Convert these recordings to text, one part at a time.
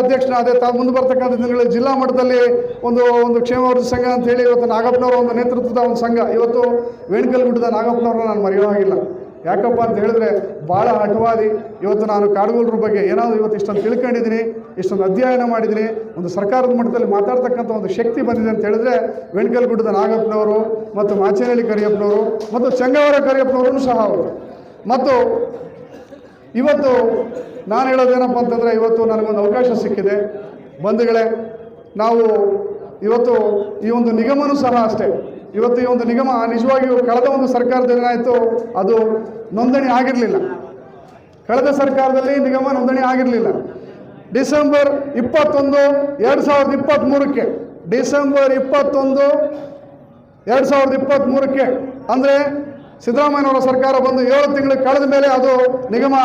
ಅಧ್ಯಕ್ಷನಾದೆ ತಾವು ಮುಂದೆ ಬರ್ತಕ್ಕಂಥ ದಿನಗಳಲ್ಲಿ ಜಿಲ್ಲಾ ಮಟ್ಟದಲ್ಲಿ ಒಂದು ಒಂದು ಕ್ಷೇಮಾಭಿವೃದ್ಧಿ ಸಂಘ ಅಂತ ಹೇಳಿ ಇವತ್ತು ನಾಗಪ್ಪನವರ ಒಂದು ನೇತೃತ್ವದ ಒಂದು ಸಂಘ. ಇವತ್ತು ವೇಣಕಲ್ಗುಡ್ಡದ ನಾಗಪ್ಪನವ್ರನ್ನ ನಾನು ಮರೆಯುವಾಗಿಲ್ಲ ಯಾಕಪ್ಪ ಅಂತ ಹೇಳಿದ್ರೆ ಭಾಳ ಹಠವಾದಿ ಇವತ್ತು ನಾನು ಕಾಡುಗೋಲ್ರ ಬಗ್ಗೆ ಏನಾದರೂ ಇವತ್ತು ಇಷ್ಟೊಂದು ತಿಳ್ಕೊಂಡಿದ್ದೀನಿ, ಇಷ್ಟೊಂದು ಅಧ್ಯಯನ ಮಾಡಿದ್ದೀನಿ, ಒಂದು ಸರ್ಕಾರದ ಮಟ್ಟದಲ್ಲಿ ಮಾತಾಡ್ತಕ್ಕಂಥ ಒಂದು ಶಕ್ತಿ ಬಂದಿದೆ ಅಂತ ಹೇಳಿದ್ರೆ ವೇಣಕಲ್ಗುಡ್ಡದ ನಾಗಪ್ಪನವರು ಮತ್ತು ಮಾಚೇನಹಳ್ಳಿ ಕರಿಯಪ್ಪನವರು ಮತ್ತು ಚಂಗವರ ಕರಿಯಪ್ಪನವರು ಸಹ ಅವರು ಮತ್ತು ಇವತ್ತು ನಾನು ಹೇಳೋದೇನಪ್ಪ ಅಂತಂದರೆ ಇವತ್ತು ನನಗೊಂದು ಅವಕಾಶ ಸಿಕ್ಕಿದೆ. ಬಂಧುಗಳೇ, ನಾವು ಇವತ್ತು ಈ ಒಂದು ನಿಗಮನೂ ಸಹ ಅಷ್ಟೇ. ಇವತ್ತು ಈ ಒಂದು ನಿಗಮ ನಿಜವಾಗಿಯೂ ಕಳೆದ ಒಂದು ಸರ್ಕಾರದಲ್ಲಿ ಏನಾಯಿತು, ಅದು ನೋಂದಣಿ ಆಗಿರಲಿಲ್ಲ. ಕಳೆದ ಸರ್ಕಾರದಲ್ಲಿ ನಿಗಮ ನೋಂದಣಿ ಆಗಿರಲಿಲ್ಲ. ಡಿಸೆಂಬರ್ ಇಪ್ಪತ್ತೊಂದು, ಎರಡು ಸಾವಿರದ ಇಪ್ಪತ್ತ್ಮೂರಕ್ಕೆ ಡಿಸೆಂಬರ್ ಇಪ್ಪತ್ತೊಂದು, ಎರಡು ಸಾವಿರದ ಇಪ್ಪತ್ತ್ಮೂರಕ್ಕೆ ಅಂದರೆ ಸಿದ್ದರಾಮಯ್ಯನವರ ಸರ್ಕಾರ ಬಂದು ಏಳು ತಿಂಗಳು ಕಳೆದ ಮೇಲೆ ಅದು ನಿಗಮ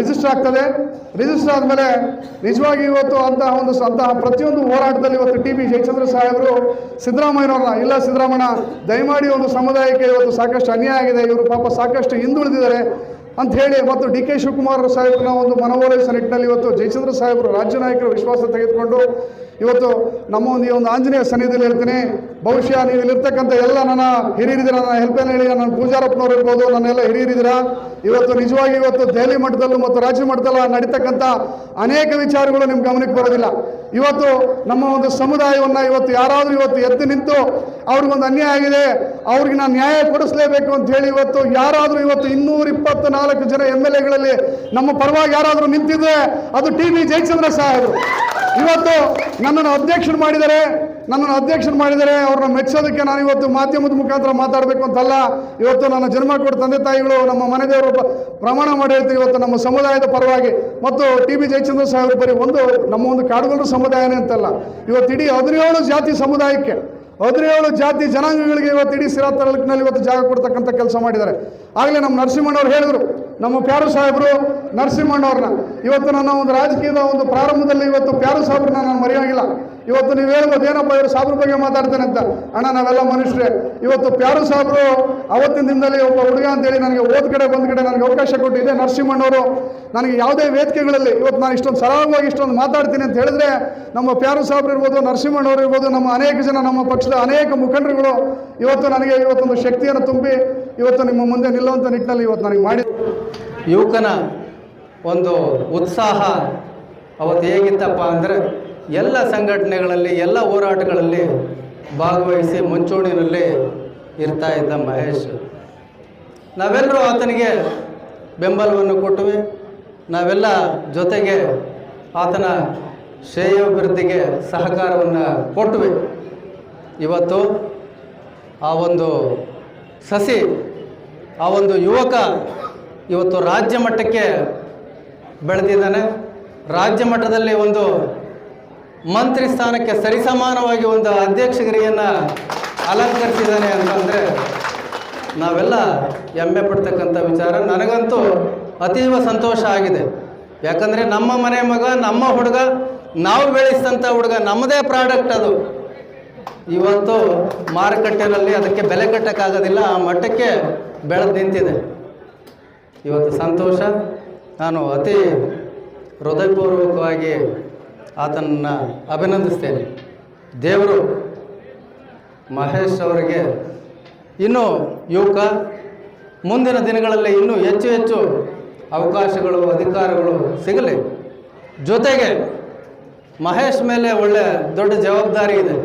ರಿಜಿಸ್ಟರ್ ಆಗ್ತದೆ. ರಿಜಿಸ್ಟರ್ ಆದಮೇಲೆ ನಿಜವಾಗಿ ಇವತ್ತು ಅಂತಹ ಒಂದು ಅಂತಹ ಪ್ರತಿಯೊಂದು ಹೋರಾಟದಲ್ಲಿ ಇವತ್ತು ಟಿ ಬಿ ಜಯಚಂದ್ರ ಸಾಹೇಬರು, ಸಿದ್ದರಾಮಯ್ಯನವರ, ಇಲ್ಲ ಸಿದ್ದರಾಮಯ್ಯ ದಯಮಾಡಿ ಒಂದು ಸಮುದಾಯಕ್ಕೆ ಇವತ್ತು ಸಾಕಷ್ಟು ಅನ್ಯಾಯ ಆಗಿದೆ. ಇವರು ಪಾಪ ಸಾಕಷ್ಟು ಹಿಂದುಳಿದಿದ್ದಾರೆ ಅಂತ ಹೇಳಿ ಮತ್ತು ಡಿ ಕೆ ಶಿವಕುಮಾರ್ ಸಾಹೇಬ್ರನ್ನ ಒಂದು ಮನವೊಲಿಸುವ ನಿಟ್ಟಿನಲ್ಲಿ ಇವತ್ತು ಜಯಚಂದ್ರ ಸಾಹೇಬರು ರಾಜ್ಯ ನಾಯಕರ ವಿಶ್ವಾಸ ತೆಗೆದುಕೊಂಡು ಇವತ್ತು ನಮ್ಮ ಒಂದು ಈ ಒಂದು ಆಂಜನೇಯ ಸನ್ನಿಧಿಯಲ್ಲಿ ಹೇಳ್ತೀನಿ, ಬಹುಶಃ ನೀವು ಇಲ್ಲಿರ್ತಕ್ಕಂಥ ಎಲ್ಲ ನನ್ನ ಹಿರಿಯರಿದ್ದೀರ ನನ್ನ ಹೆಲ್ಪೇನ್ ಹೇಳಿ ನನ್ನ ಪೂಜಾರಪ್ಪನವ್ರು ಇರ್ಬೋದು, ನನ್ನೆಲ್ಲ ಹಿರಿಯರಿದ್ದೀರ ಇವತ್ತು ನಿಜವಾಗಿ ಇವತ್ತು ದೆಹಲಿ ಮಟ್ಟದಲ್ಲೂ ಮತ್ತು ರಾಜ್ಯ ಮಟ್ಟದಲ್ಲೂ ನಡೀತಕ್ಕಂಥ ಅನೇಕ ವಿಚಾರಗಳು ನಿಮ್ಮ ಗಮನಕ್ಕೆ ಬರೋದಿಲ್ಲ. ಇವತ್ತು ನಮ್ಮ ಒಂದು ಸಮುದಾಯವನ್ನು ಇವತ್ತು ಯಾರಾದರೂ ಇವತ್ತು ಎದ್ದು ನಿಂತು ಅವ್ರಿಗೊಂದು ಅನ್ಯಾಯ ಆಗಿದೆ, ಅವ್ರಿಗೆ ನಾನು ನ್ಯಾಯ ಕೊಡಿಸ್ಲೇಬೇಕು ಅಂತ ಹೇಳಿ ಇವತ್ತು ಯಾರಾದರೂ ಇವತ್ತು ಇನ್ನೂರ ಇಪ್ಪತ್ತ ನಾಲ್ಕು ಜನ ಎಂ ಎಲ್ ಎಗಳಲ್ಲಿ ನಮ್ಮ ಪರವಾಗಿ ಯಾರಾದರೂ ನಿಂತಿದ್ರೆ ಅದು ಟಿ ವಿ ಜಯಚಂದ್ರ ಸಾಹೇಬರು ಇವತ್ತು ನನ್ನನ್ನು ಅಧ್ಯಕ್ಷರು ಮಾಡಿದರೆ, ನನ್ನನ್ನು ಅಧ್ಯಕ್ಷರು ಮಾಡಿದರೆ ಅವ್ರನ್ನ ಮೆಚ್ಚೋದಕ್ಕೆ ನಾನು ಇವತ್ತು ಮಾಧ್ಯಮದ ಮುಖಾಂತರ ಮಾತಾಡಬೇಕು ಅಂತಲ್ಲ. ಇವತ್ತು ನನ್ನ ಜನ್ಮ ಕೊಟ್ಟ ತಂದೆ ತಾಯಿಗಳು ನಮ್ಮ ಮನೆದೇವರು ಪ್ರಮಾಣ ಮಾಡಿ ಹೇಳ್ತೀವಿ ಇವತ್ತು ನಮ್ಮ ಸಮುದಾಯದ ಪರವಾಗಿ. ಮತ್ತು ಟಿ ಬಿ ಜಯಚಂದ್ರ ಸಾಹೇಬರು ಬರೀ ಒಂದು, ನಮ್ಮ ಒಂದು ಕಾಡುಗೊಲ್ಲರ ಸಮುದಾಯನೇ ಅಂತಲ್ಲ. ಇವತ್ತು ಇಡೀ ಹದಿನೇಳು ಜಾತಿ ಸಮುದಾಯಕ್ಕೆ, ಹದಿನೇಳು ಜಾತಿ ಜನಾಂಗಗಳಿಗೆ ಇವತ್ತು ಇಡೀ ಸಿರಾ ತಾಲೂಕಿನಲ್ಲಿ ಇವತ್ತು ಜಾಗ ಕೊಡ್ತಕ್ಕಂಥ ಕೆಲಸ ಮಾಡಿದ್ದಾರೆ. ಆಗಲೇ ನಮ್ಮ ನರಸಿಂಹಣ್ಣವ್ರು ಹೇಳಿದರು ನಮ್ಮ ಪ್ಯಾರು ಸಾಹೇಬರು ನರಸಿಂಹಣ್ಣವ್ರನ್ನ. ಇವತ್ತು ನನ್ನ ಒಂದು ರಾಜಕೀಯದ ಒಂದು ಪ್ರಾರಂಭದಲ್ಲಿ ಇವತ್ತು ಪ್ಯಾರು ಸಾಹೇಬ್ರನ್ನ ನಾನು ಮರೆಯೋಂಗಿಲ್ಲ. ಇವತ್ತು ನೀವು ಹೇಳ್ಬೋದು ಏನಪ್ಪ ಇವರು ಸಾಬ್ರ ಬಗ್ಗೆ ಮಾತಾಡ್ತೇನೆ ಅಂತ. ಅಣ್ಣ, ನಾವೆಲ್ಲ ಮನುಷ್ಯರೇ. ಇವತ್ತು ಪ್ಯಾರು ಸಾಬ್ರು, ಅವತ್ತಿನ ದಿನದಲ್ಲಿ ಒಬ್ಬ ಹುಡುಗ ಅಂತೇಳಿ ನನಗೆ ಓದ್ ಕಡೆ ಕಡೆ ನನಗೆ ಅವಕಾಶ ಕೊಟ್ಟಿದೆ ನರಸಿಂಹಣ್ಣವರು, ನನಗೆ ಯಾವುದೇ ವೇದಿಕೆಗಳಲ್ಲಿ ಇವತ್ತು ನಾನು ಇಷ್ಟೊಂದು ಸರಳವಾಗಿ ಇಷ್ಟೊಂದು ಮಾತಾಡ್ತೀನಿ ಅಂತ ಹೇಳಿದ್ರೆ, ನಮ್ಮ ಪ್ಯಾರು ಸಾಬ್ರು ಇರ್ಬೋದು, ನರಸಿಂಹಣ್ಣವ್ರು ಇರ್ಬೋದು, ನಮ್ಮ ಅನೇಕ ಜನ, ನಮ್ಮ ಪಕ್ಷದ ಅನೇಕ ಮುಖಂಡರುಗಳು ಇವತ್ತು ನನಗೆ ಇವತ್ತೊಂದು ಶಕ್ತಿಯನ್ನು ತುಂಬಿ, ಇವತ್ತು ನಿಮ್ಮ ಮುಂದೆ ನಿಲ್ಲುವಂಥ ನಿಟ್ಟಿನಲ್ಲಿ ಇವತ್ತು ನನಗೆ ಮಾಡಿ ಯುವಕನ ಒಂದು ಉತ್ಸಾಹ ಅವತ್ತು ಹೇಗಿತ್ತಪ್ಪ ಅಂದರೆ ಎಲ್ಲ ಸಂಘಟನೆಗಳಲ್ಲಿ, ಎಲ್ಲ ಹೋರಾಟಗಳಲ್ಲಿ ಭಾಗವಹಿಸಿ ಮುಂಚೂಣಿನಲ್ಲಿ ಇರ್ತಾ ಇದ್ದ ಮಹೇಶ್. ನಾವೆಲ್ಲರೂ ಆತನಿಗೆ ಬೆಂಬಲವನ್ನು ಕೊಟ್ಟುವೆ. ನಾವೆಲ್ಲ ಜೊತೆಗೆ ಆತನ ಶ್ರೇಯಾಭಿವೃದ್ಧಿಗೆ ಸಹಕಾರವನ್ನು ಕೊಟ್ಟುವೆ. ಇವತ್ತು ಆ ಒಂದು ಸಸಿ, ಆ ಒಂದು ಯುವಕ ಇವತ್ತು ರಾಜ್ಯ ಮಟ್ಟಕ್ಕೆ ಬೆಳೆದಿದ್ದಾನೆ. ರಾಜ್ಯ ಮಟ್ಟದಲ್ಲಿ ಒಂದು ಮಂತ್ರಿ ಸ್ಥಾನಕ್ಕೆ ಸರಿಸಮಾನವಾಗಿ ಒಂದು ಅಧ್ಯಕ್ಷಗಿರಿಯನ್ನು ಅಲಂಕರಿಸಿದ್ದಾನೆ ಅಂತಂದರೆ ನಾವೆಲ್ಲ ಹೆಮ್ಮೆ ಪಡ್ತಕ್ಕಂಥ ವಿಚಾರ. ನನಗಂತೂ ಅತೀವ ಸಂತೋಷ ಆಗಿದೆ. ಯಾಕಂದರೆ ನಮ್ಮ ಮನೆ ಮಗ, ನಮ್ಮ ಹುಡುಗ, ನಾವು ಬೆಳೆಸಿದಂಥ ಹುಡುಗ, ನಮ್ಮದೇ ಪ್ರಾಡಕ್ಟ್ ಅದು. ಇವತ್ತು ಮಾರುಕಟ್ಟೆಯಲ್ಲಿ ಅದಕ್ಕೆ ಬೆಲೆ ಕಟ್ಟೋಕ್ಕಾಗೋದಿಲ್ಲ, ಆ ಮಟ್ಟಕ್ಕೆ ಬೆಳೆದು ನಿಂತಿದೆ. ಇವತ್ತು ಸಂತೋಷ. ನಾನು ಅತಿ ಹೃದಯಪೂರ್ವಕವಾಗಿ ಆತನನ್ನು ಅಭಿನಂದಿಸ್ತೇನೆ. ದೇವರು ಮಹೇಶ್ ಅವರಿಗೆ ಇನ್ನೂ ಯುವಕ, ಮುಂದಿನ ದಿನಗಳಲ್ಲಿ ಇನ್ನೂ ಹೆಚ್ಚು ಹೆಚ್ಚು ಅವಕಾಶಗಳು, ಅಧಿಕಾರಗಳು ಸಿಗಲಿ. ಜೊತೆಗೆ ಮಹೇಶ್ ಮೇಲೆ ಒಳ್ಳೆ ದೊಡ್ಡ ಜವಾಬ್ದಾರಿ ಇದೆ.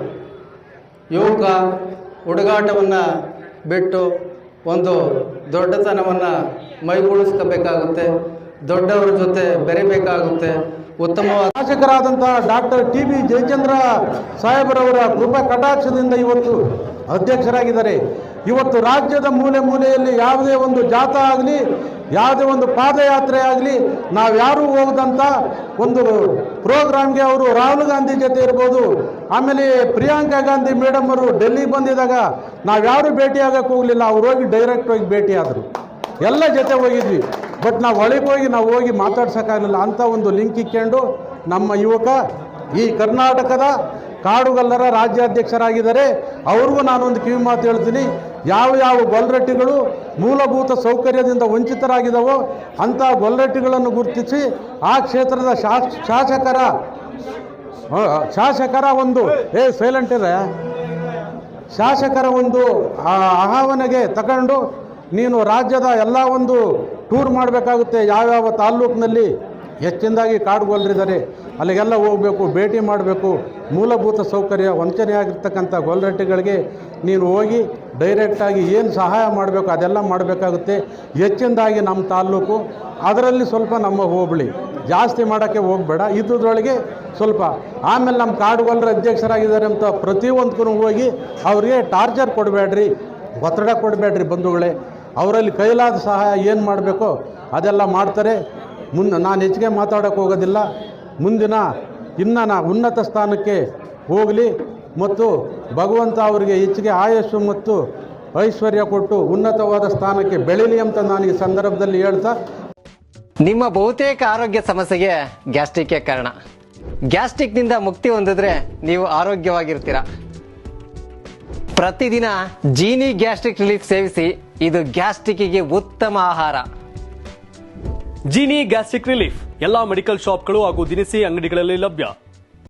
ಯುವಕ ಹುಡುಗಾಟವನ್ನು ಬಿಟ್ಟು ಒಂದು ದೊಡ್ಡತನವನ್ನು ಮೈಗೂಡಿಸ್ಕೋಬೇಕಾಗುತ್ತೆ, ದೊಡ್ಡವರ ಜೊತೆ ಬೆರಿಬೇಕಾಗುತ್ತೆ. ಉತ್ತಮವಾದ ಶಾಸಕರಾದಂತಹ ಡಾಕ್ಟರ್ ಟಿ ಬಿ ಜಯಚಂದ್ರ ಸಾಹೇಬರವರ ಕೃಪಾ ಕಟಾಕ್ಷದಿಂದ ಇವತ್ತು ಅಧ್ಯಕ್ಷರಾಗಿದ್ದಾರೆ. ಇವತ್ತು ರಾಜ್ಯದ ಮೂಲೆ ಮೂಲೆಯಲ್ಲಿ ಯಾವುದೇ ಒಂದು ಜಾಥಾ ಆಗಲಿ, ಯಾವುದೇ ಒಂದು ಪಾದಯಾತ್ರೆ ಆಗಲಿ ನಾವ್ಯಾರೂ ಹೋಗದಂಥ ಒಂದು ಪ್ರೋಗ್ರಾಮ್ಗೆ ಅವರು ರಾಹುಲ್ ಗಾಂಧಿ ಜೊತೆ ಇರ್ಬೋದು. ಆಮೇಲೆ ಪ್ರಿಯಾಂಕಾ ಗಾಂಧಿ ಮೇಡಮ್ ಅವರು ಡೆಲ್ಲಿಗೆ ಬಂದಿದ್ದಾಗ ನಾವ್ಯಾರೂ ಭೇಟಿಯಾಗಕ್ಕೆ ಹೋಗಲಿಲ್ಲ. ಅವ್ರು ಹೋಗಿ ಡೈರೆಕ್ಟ್ ಹೋಗಿ ಭೇಟಿಯಾದರು. ಎಲ್ಲ ಜೊತೆ ಹೋಗಿದ್ವಿ. ಬಟ್ ನಾವು ಒಳಗೆ ಹೋಗಿ ನಾವು ಹೋಗಿ ಮಾತಾಡ್ಸೋಕ್ಕಾಗಲಿಲ್ಲ ಅಂಥ ಒಂದು ಲಿಂಕ್ ಇಕ್ಕೊಂಡು ನಮ್ಮ ಯುವಕ ಈ ಕರ್ನಾಟಕದ ಕಾಡುಗಲ್ಲರ ರಾಜ್ಯಾಧ್ಯಕ್ಷರಾಗಿದ್ದಾರೆ. ಅವ್ರಿಗೂ ನಾನೊಂದು ಕಿವಿ ಮಾತು ಹೇಳ್ತೀನಿ. ಯಾವ ಯಾವ ಗೊಲ್ರಟ್ಟಿಗಳು ಮೂಲಭೂತ ಸೌಕರ್ಯದಿಂದ ವಂಚಿತರಾಗಿದ್ದಾವೋ ಅಂಥ ಗೊಲ್ರಟ್ಟಿಗಳನ್ನು ಗುರುತಿಸಿ ಆ ಕ್ಷೇತ್ರದ ಶಾಸ್, ಶಾಸಕರ ಶಾಸಕರ ಒಂದು, ಏ ಸೈಲೆಂಟ್ ಇದೆ ಶಾಸಕರ ಒಂದು, ಆ, ಆಹ್ವಾನೆಗೆ ತಗೊಂಡು ನೀನು ರಾಜ್ಯದ ಎಲ್ಲ ಒಂದು ಟೂರ್ ಮಾಡಬೇಕಾಗುತ್ತೆ ಯಾವ್ಯಾವ ತಾಲ್ಲೂಕಿನಲ್ಲಿ. ಹೆಚ್ಚಿನದಾಗಿ ಕಾಡುಗೊಲ್ಲರಿದ್ದಾರೆ ಅಲ್ಲಿಗೆಲ್ಲ ಹೋಗಬೇಕು, ಭೇಟಿ ಮಾಡಬೇಕು. ಮೂಲಭೂತ ಸೌಕರ್ಯ ವಂಚನೆಯಾಗಿರ್ತಕ್ಕಂಥ ಗೊಲ್ಲರಟ್ಟಿಗಳಿಗೆ ನೀನು ಹೋಗಿ ಡೈರೆಕ್ಟಾಗಿ ಏನು ಸಹಾಯ ಮಾಡಬೇಕು ಅದೆಲ್ಲ ಮಾಡಬೇಕಾಗುತ್ತೆ. ಹೆಚ್ಚಿನದಾಗಿ ನಮ್ಮ ತಾಲ್ಲೂಕು, ಅದರಲ್ಲಿ ಸ್ವಲ್ಪ ನಮ್ಮ ಹೋಬಳಿ. ಜಾಸ್ತಿ ಮಾಡೋಕ್ಕೆ ಹೋಗಬೇಡ. ಇದ್ದುದ್ರೊಳಗೆ ಸ್ವಲ್ಪ ಆಮೇಲೆ ನಮ್ಮ ಕಾಡುಗೊಲ್ಲರ ಅಧ್ಯಕ್ಷರಾಗಿದ್ದಾರೆ ಅಂತ ಪ್ರತಿಯೊಂದಕ್ಕೂ ಹೋಗಿ ಅವರಿಗೆ ಟಾರ್ಚರ್ ಕೊಡಬೇಡ್ರಿ, ಒತ್ತಡ ಕೊಡಬೇಡ್ರಿ ಬಂಧುಗಳೇ. ಅವರಲ್ಲಿ ಕೈಲಾದ ಸಹಾಯ ಏನು ಮಾಡಬೇಕೋ ಅದೆಲ್ಲ ಮಾಡ್ತಾರೆ. ಮುನ್ನ ನಾನು ಹೆಚ್ಚಿಗೆ ಮಾತಾಡೋಕ್ಕೆ ಹೋಗೋದಿಲ್ಲ. ಮುಂದಿನ ಇನ್ನು ನಾ ಉನ್ನತ ಸ್ಥಾನಕ್ಕೆ ಹೋಗಲಿ ಮತ್ತು ಭಗವಂತ ಅವರಿಗೆ ಹೆಚ್ಚಿಗೆ ಆಯಸ್ಸು ಮತ್ತು ಐಶ್ವರ್ಯ ಕೊಟ್ಟು ಉನ್ನತವಾದ ಸ್ಥಾನಕ್ಕೆ ಬೆಳೀಲಿ ಅಂತ ನಾನು ಈ ಸಂದರ್ಭದಲ್ಲಿ ಹೇಳ್ತಾ. ನಿಮ್ಮ ಬಹುತೇಕ ಆರೋಗ್ಯ ಸಮಸ್ಯೆಗೆ ಗ್ಯಾಸ್ಟ್ರಿಕ್ ಕಾರಣ. ಗ್ಯಾಸ್ಟ್ರಿಕ್ನಿಂದ ಮುಕ್ತಿ ಹೊಂದಿದ್ರೆ ನೀವು ಆರೋಗ್ಯವಾಗಿರ್ತೀರ. ಪ್ರತಿದಿನ ಜೀನಿ ಗ್ಯಾಸ್ಟ್ರಿಕ್ ರಿಲೀಫ್ ಸೇವಿಸಿ ಇದು ಗ್ಯಾಸ್ಟ್ರಿಕ್ಗೆ ಉತ್ತಮ ಆಹಾರ. Jeeni gastric relief. ಎಲ್ಲಾ ಮೆಡಿಕಲ್ ಶಾಪ್ಗಳು ಹಾಗೂ ದಿನಸಿ ಅಂಗಡಿಗಳಲ್ಲಿ ಲಭ್ಯ.